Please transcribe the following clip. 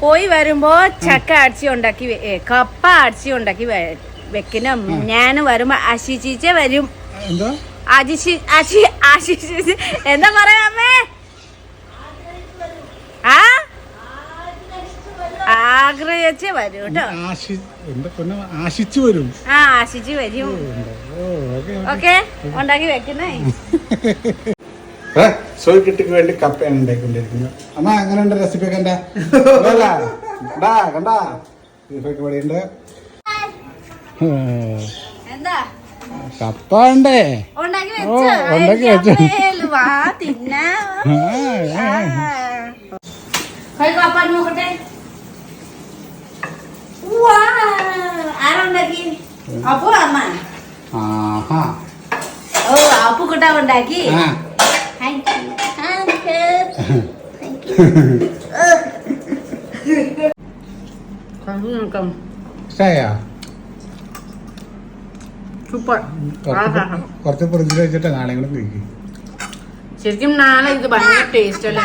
പോയി വരുമ്പോ ചക്ക അടിച്ചു ഉണ്ടാക്കി കപ്പ അടിച്ചു ഉണ്ടാക്കി വെക്കണം. ഞാൻ വരുമ്പോ അശിച്ചീച്ച വരും. എന്തോ? അജിഷി അശി ആശിഷി എന്താ പറയാ അമ്മേ? ആ? ആഗ്രഹിച്ച് വരും കേട്ടോ ആശിച്ചു വരും. ആ ആശിച്ച് വരും. Oh okay okay. ഉണ്ടാക്കി വെക്കുന്നേ? സോയ്ക്കിട്ടിക്ക് വേണ്ടി കപ്പയാണ് ഉണ്ടാക്കിക്കൊണ്ടിരിക്കുന്നത് അമ്മ എങ്ങനെയുണ്ട് റെസിപ്പി ഒക്കെ എന്റെ കണ്ടാ? കണ്ടാ ബീഫൊക്കെ ഇവിടെയുണ്ട്. എന്താ? കപ്പ ഉണ്ടേ. ഉണ്ടാക്കി ഓ, വെച്ചോ? അപ്പു അമ്മ. ആഹാ. ഓ അപ്പു കുട്ട ഉണ്ടാക്കി സൂപ്പർ കുറച്ച് ആഹാ. കുറച്ച് ഫ്രിഡ്ജിൽ വെച്ചിട്ട് നാളെ കൂടെ കഴിക്കും ശരിക്കും നാളെ ഇത് ഭയങ്കര ടേസ്റ്റ് അല്ലേ